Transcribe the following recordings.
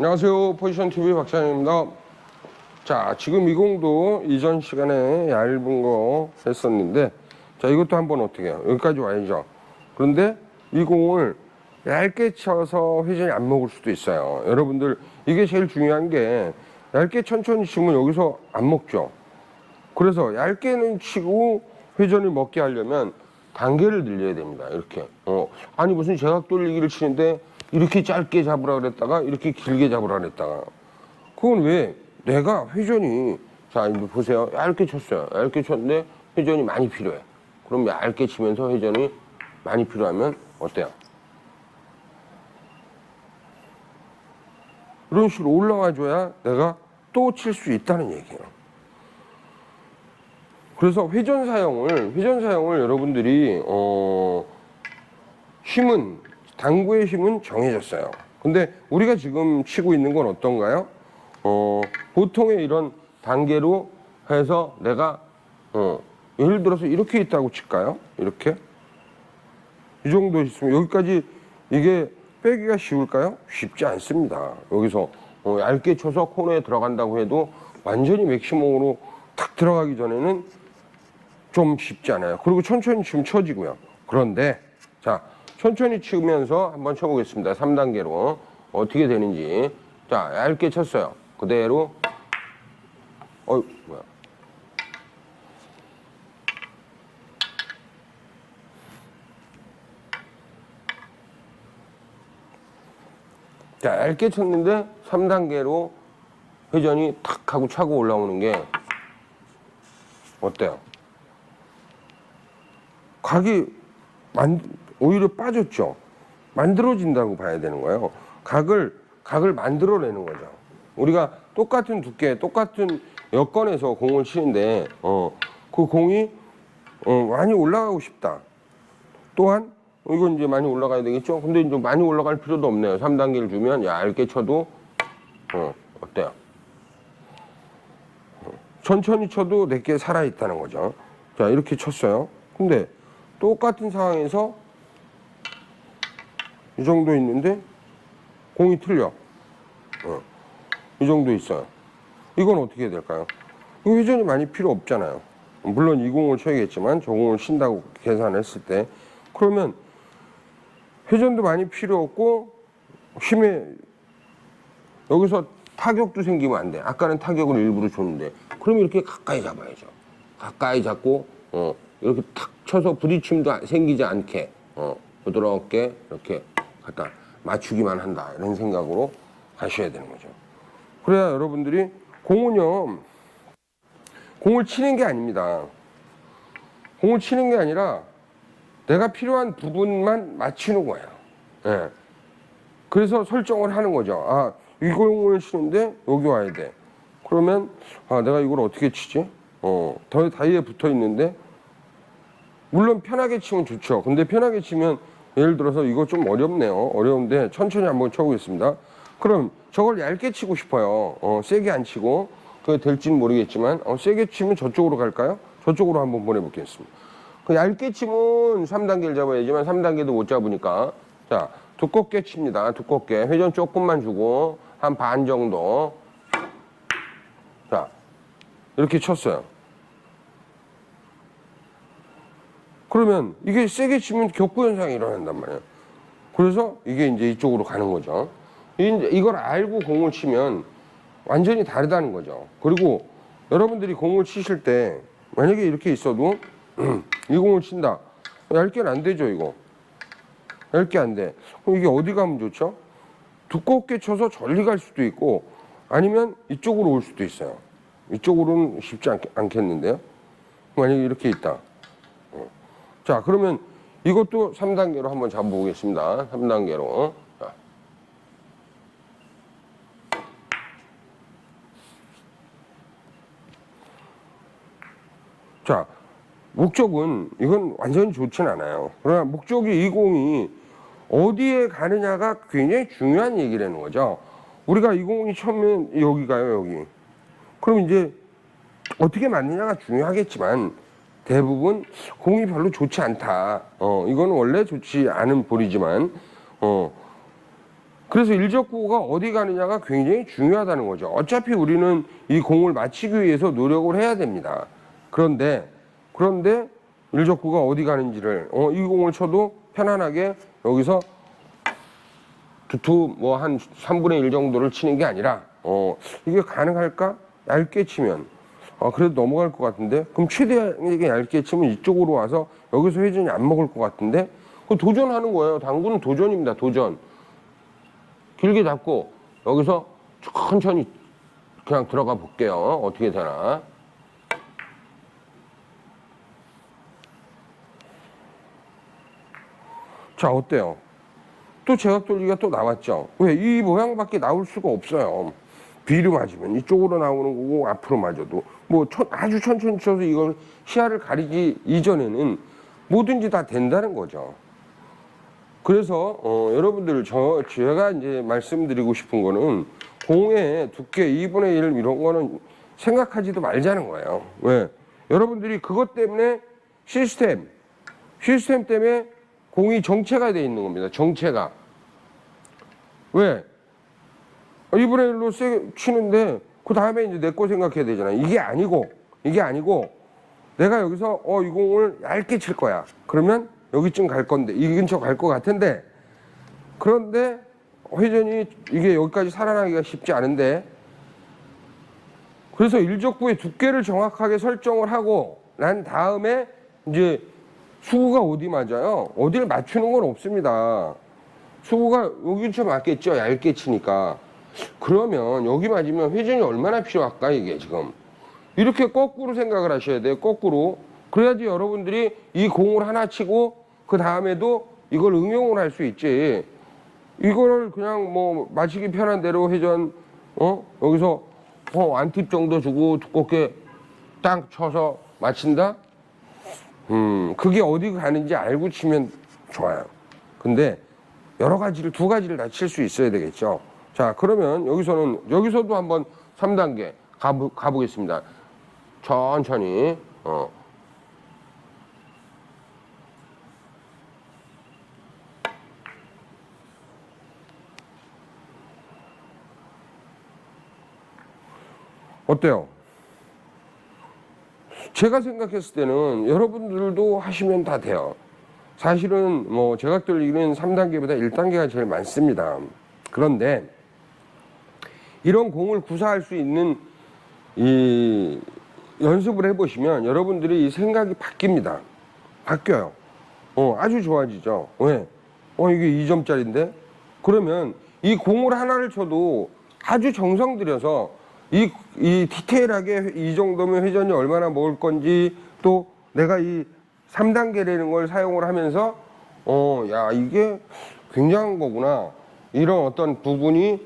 안녕하세요. 포지션 TV 박찬입니다. 자, 지금 이 공도 이전 시간에 얇은 거 했었는데, 자, 이것도 한번 어떻게 해요? 여기까지 와야죠. 그런데 이 공을 얇게 쳐서 회전이 안 먹을 수도 있어요. 여러분들, 이게 제일 중요한 게, 얇게 천천히 치면 여기서 안 먹죠. 그래서 얇게는 치고 회전을 먹게 하려면 단계를 늘려야 됩니다. 이렇게. 어, 아니 무슨 제각 돌리기를 치는데 이렇게 짧게 잡으라 그랬다가 이렇게 길게 잡으라 그랬다가 그건 왜 내가 회전이 자 이제 보세요. 얇게 쳤어요. 얇게 쳤는데 회전이 많이 필요해. 그럼 얇게 치면서 회전이 많이 필요하면 어때요? 이런 식으로 올라와 줘야 내가 또 칠 수 있다는 얘기예요. 그래서 회전 사용을 회전 사용을 여러분들이 어 힘은 당구의 힘은 정해졌어요. 근데 우리가 지금 치고 있는 건 어떤가요? 어 보통의 이런 단계로 해서 내가 어 예를 들어서 이렇게 있다고 칠까요? 이렇게 이 정도 있으면 여기까지 이게 빼기가 쉬울까요? 쉽지 않습니다. 여기서 어, 얇게 쳐서 코너에 들어간다고 해도 완전히 맥시멈으로 탁 들어가기 전에는 좀 쉽지 않아요. 그리고 천천히 치면 쳐지고요. 그런데 자 천천히 치면서 한번 쳐보겠습니다. 3단계로 어떻게 되는지 자 얇게 쳤어요. 그대로 어 뭐야? 자 얇게 쳤는데 3단계로 회전이 탁 하고 차고 올라오는 게 어때요? 각이 만, 오히려 빠졌죠. 만들어진다고 봐야 되는 거예요. 각을 각을 만들어내는 거죠. 우리가 똑같은 두께, 똑같은 여건에서 공을 치는데 어, 그 공이 어, 많이 올라가고 싶다. 또한 이건 이제 많이 올라가야 되겠죠. 근데 이제 많이 올라갈 필요도 없네요. 3단계를 주면 얇게 쳐도 어, 어때요? 어, 천천히 쳐도 내게 살아 있다는 거죠. 자 이렇게 쳤어요. 근데 똑같은 상황에서 이 정도 있는데 공이 틀려. 어, 이 정도 있어요. 이건 어떻게 해야 될까요? 이거 회전이 많이 필요 없잖아요. 물론 이 공을 쳐야겠지만 저 공을 친다고 계산했을 때 그러면 회전도 많이 필요 없고 힘에 여기서 타격도 생기면 안 돼. 아까는 타격을 일부러 줬는데 그럼 이렇게 가까이 잡아야죠. 가까이 잡고 어, 이렇게 탁 쳐서 부딪힘도 안- 생기지 않게 어, 부드럽게 이렇게 갖다 맞추기만 한다 이런 생각으로 하셔야 되는 거죠. 그래야 여러분들이 공은요 공을 치는 게 아닙니다. 공을 치는 게 아니라 내가 필요한 부분만 맞추는 거예요. 예. 그래서 설정을 하는 거죠. 아, 이 공을 치는데 여기 와야 돼. 그러면 아, 내가 이걸 어떻게 치지? 어, 더 다이에 붙어 있는데 물론 편하게 치면 좋죠. 근데 편하게 치면 예를 들어서 이거 좀 어렵네요. 어려운데 천천히 한번 쳐보겠습니다. 그럼 저걸 얇게 치고 싶어요. 어, 세게 안 치고 그게 될지는 모르겠지만 어, 세게 치면 저쪽으로 갈까요? 저쪽으로 한번 보내보겠습니다. 그 얇게 치면 3단계를 잡아야지만 3단계도 못 잡으니까 자 두껍게 칩니다. 두껍게 회전 조금만 주고 한 반 정도 자 이렇게 쳤어요. 그러면 이게 세게 치면 격부 현상이 일어난단 말이에요. 그래서 이게 이제 이쪽으로 가는 거죠. 이- 이걸 알고 공을 치면 완전히 다르다는 거죠. 그리고 여러분들이 공을 치실 때 만약에 이렇게 있어도 이 공을 친다. 얇게는 안 되죠, 이거. 얇게 안 돼. 그럼 이게 어디 가면 좋죠? 두껍게 쳐서 전리 갈 수도 있고 아니면 이쪽으로 올 수도 있어요. 이쪽으로는 쉽지 않, 않겠는데요. 만약에 이렇게 있다. 어. 자, 그러면 이것도 3단계로 한번 잡아보겠습니다. 3단계로. 자. 자, 목적은 이건 완전히 좋진 않아요. 그러나 목적이 이 공이 어디에 가느냐가 굉장히 중요한 얘기라는 거죠. 우리가 이 공이 처음엔 여기 가요, 여기. 그럼 이제 어떻게 맞느냐가 중요하겠지만 대부분 공이 별로 좋지 않다. 어, 이거는 원래 좋지 않은 볼이지만 어, 그래서 일적구가 어디 가느냐가 굉장히 중요하다는 거죠. 어차피 우리는 이 공을 맞히기 위해서 노력을 해야 됩니다. 그런데 그런데 일적구가 어디 가는지를 어, 이 공을 쳐도 편안하게 여기서 두투 뭐한 3분의 1 정도를 치는 게 아니라 어, 이게 가능할까? 얇게 치면 아, 그래도 넘어갈 것 같은데 그럼 최대한 얇게 치면 이쪽으로 와서 여기서 회전이 안 먹을 것 같은데 그 도전하는 거예요. 당구는 도전입니다. 도전. 길게 잡고 여기서 천천히 그냥 들어가 볼게요. 어떻게 되나. 자, 어때요? 또 제각 돌리기가 또 나왔죠. 왜? 이 모양밖에 나올 수가 없어요. 비를 맞으면 이쪽으로 나오는 거고 앞으로 맞아도 뭐 천- 아주 천천히 쳐서 이걸 시야를 가리기 이전에는 뭐든지 다 된다는 거죠. 그래서 어, 여러분들 저 제가 이제 말씀드리고 싶은 거는 공의 두께 2분의 1 이런 거는 생각하지도 말자는 거예요. 왜? 여러분들이 그것 때문에 시스템 시스템 때문에 공이 정체가 돼 있는 겁니다. 정체가 왜? 2분의 1로 세게 치는데 그 다음에 이제 내 거 생각해야 되잖아요. 이게 아니고 이게 아니고 내가 여기서 어이 공을 얇게 칠 거야. 그러면 여기쯤 갈 건데 이 근처 갈 것 같은데 그런데 회전이 이게 여기까지 살아나기가 쉽지 않은데 그래서 일적구의 두께를 정확하게 설정을 하고 난 다음에 이제 수구가 어디 맞아요? 어디를 맞추는 건 없습니다. 수구가 여기 근처 맞겠죠? 얇게 치니까. 그러면 여기 맞으면 회전이 얼마나 필요할까 이게 지금. 이렇게 거꾸로 생각을 하셔야 돼요. 거꾸로. 그래야지 여러분들이 이 공을 하나 치고 그 다음에도 이걸 응용을 할 수 있지. 이거를 그냥 뭐 마치기 편한 대로 회전 어 여기서 어 완팁 정도 주고 두껍게 딱 쳐서 맞힌다. 음 그게 어디 가는지 알고 치면 좋아요. 근데 여러 가지를 두 가지를 다 칠 수 있어야 되겠죠. 자 그러면 여기서는 여기서도 한번 3단계 가보, 가보겠습니다. 천천히 어. 어때요? 제가 생각했을 때는 여러분들도 하시면 다 돼요. 사실은 뭐 제각 돌리기는 3단계보다 1단계가 제일 많습니다. 그런데 이런 공을 구사할 수 있는 이 연습을 해보시면 여러분들이 이 생각이 바뀝니다. 바뀌어요. 어, 아주 좋아지죠. 왜? 어, 이게 2점짜리인데? 그러면 이 공을 하나를 쳐도 아주 정성 들여서 이, 이 디테일하게 이 정도면 회전이 얼마나 먹을 건지 또 내가 이 3단계라는 걸 사용을 하면서 어, 야, 이게 굉장한 거구나. 이런 어떤 부분이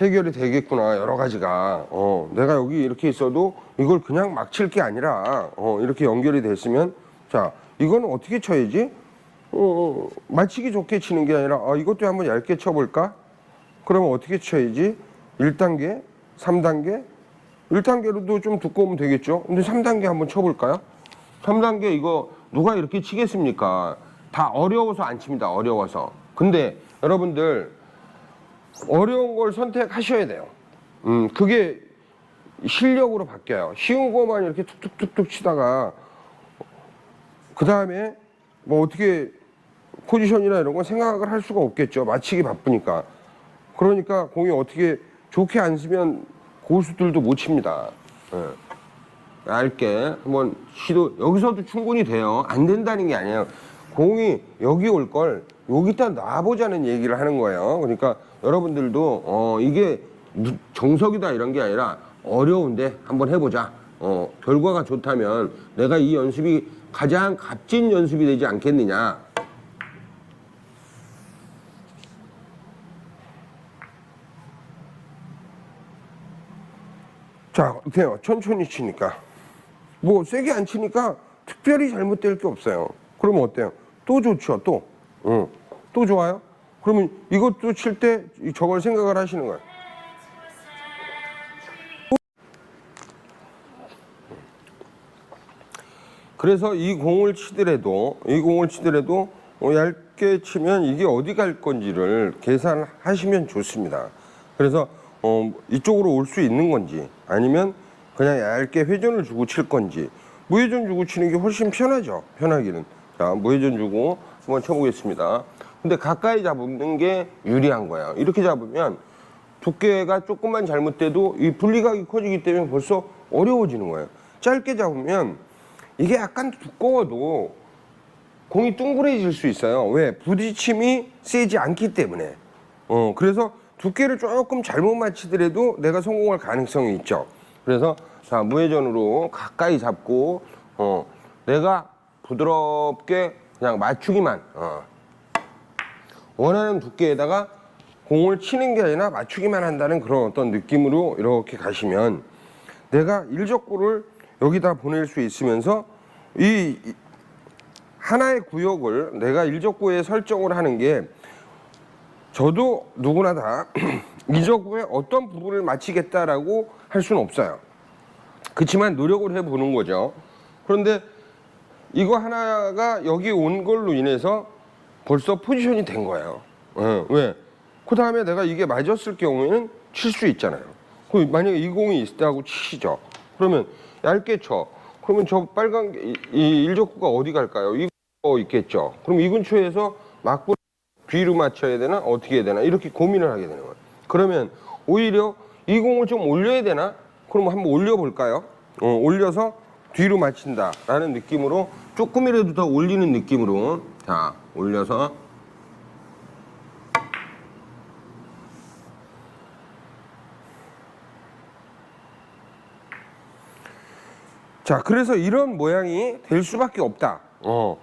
해결이 되겠구나. 여러 가지가. 어, 내가 여기 이렇게 있어도 이걸 그냥 막 칠 게 아니라 어, 이렇게 연결이 됐으면 자, 이거는 어떻게 쳐야지? 어, 맞히기 좋게 치는 게 아니라 아, 이것도 한번 얇게 쳐볼까? 그러면 어떻게 쳐야지? 1단계, 3단계? 1단계로도 좀 두꺼우면 되겠죠? 근데 3단계 한번 쳐볼까요? 3단계 이거 누가 이렇게 치겠습니까? 다 어려워서 안 칩니다. 어려워서. 근데 여러분들 어려운 걸 선택하셔야 돼요. 음, 그게 실력으로 바뀌어요. 쉬운 것만 이렇게 툭툭툭툭 치다가 그 다음에 뭐 어떻게 포지션이나 이런 건 생각을 할 수가 없겠죠. 맞히기 바쁘니까. 그러니까 공이 어떻게 좋게 안 쓰면 고수들도 못 칩니다. 예. 얇게 한번 시도 여기서도 충분히 돼요. 안 된다는 게 아니에요. 공이 여기 올 걸 여기다 놔보자는 얘기를 하는 거예요. 그러니까 여러분들도 어 이게 누- 정석이다 이런 게 아니라 어려운데 한번 해보자. 어 결과가 좋다면 내가 이 연습이 가장 값진 연습이 되지 않겠느냐. 자, 어때요? 천천히 치니까. 뭐, 세게 안 치니까 특별히 잘못될 게 없어요. 그러면 어때요? 또 좋죠, 또. 응. 또 좋아요? 그러면 이것도 칠 때 저걸 생각을 하시는 거예요. 그래서 이 공을 치더라도, 이 공을 치더라도, 어, 얇, 얇게 치면 이게 어디 갈 건지를 계산하시면 좋습니다. 그래서 어, 이쪽으로 올 수 있는 건지 아니면 그냥 얇게 회전을 주고 칠 건지 무회전 주고 치는 게 훨씬 편하죠. 편하기는. 자, 무회전 주고 한번 쳐보겠습니다. 근데 가까이 잡는 게 유리한 거예요. 이렇게 잡으면 두께가 조금만 잘못돼도 이 분리각이 커지기 때문에 벌써 어려워지는 거예요. 짧게 잡으면 이게 약간 두꺼워도 공이 둥그레질 수 있어요. 왜? 부딪힘이 세지 않기 때문에. 어, 그래서 두께를 조금 잘못 맞추더라도 내가 성공할 가능성이 있죠. 그래서 자, 무회전으로 가까이 잡고, 어, 내가 부드럽게 그냥 맞추기만, 어, 원하는 두께에다가 공을 치는 게 아니라 맞추기만 한다는 그런 어떤 느낌으로 이렇게 가시면 내가 일적구를 여기다 보낼 수 있으면서 이, 이 하나의 구역을 내가 일적구에 설정을 하는 게 저도 누구나 다 일적구에 어떤 부분을 맞히겠다라고 할 수는 없어요. 그렇지만 노력을 해보는 거죠. 그런데 이거 하나가 여기 온 걸로 인해서 벌써 포지션이 된 거예요. 예, 왜? 그 다음에 내가 이게 맞았을 경우에는 칠 수 있잖아요. 그 만약에 이 공이 있다고 치시죠. 그러면 얇게 쳐. 그러면 저 빨간 게, 이, 이 일적구가 어디 갈까요? 이거 있겠죠. 그럼 이 근처에서 막부 뒤로 맞춰야 되나 어떻게 해야 되나 이렇게 고민을 하게 되는 거예요. 그러면 오히려 이 공을 좀 올려야 되나? 그럼 한번 올려볼까요? 어, 올려서 뒤로 맞춘다라는 느낌으로 조금이라도 더 올리는 느낌으로 자 올려서 자 그래서 이런 모양이 될 수밖에 없다. 어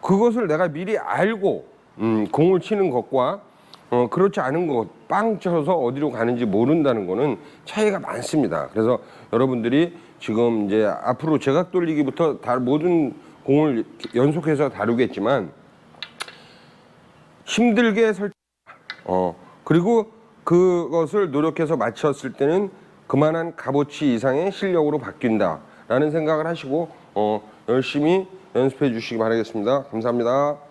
그것을 내가 미리 알고 음, 공을 치는 것과 어, 그렇지 않은 것, 빵 쳐서 어디로 가는지 모른다는 거는 차이가 많습니다. 그래서 여러분들이 지금 이제 앞으로 제각 돌리기부터 다 모든 공을 연속해서 다루겠지만 힘들게 설, 어, 그리고 그것을 노력해서 맞췄을 때는 그만한 값어치 이상의 실력으로 바뀐다라는 생각을 하시고 어, 열심히 연습해 주시기 바라겠습니다. 감사합니다.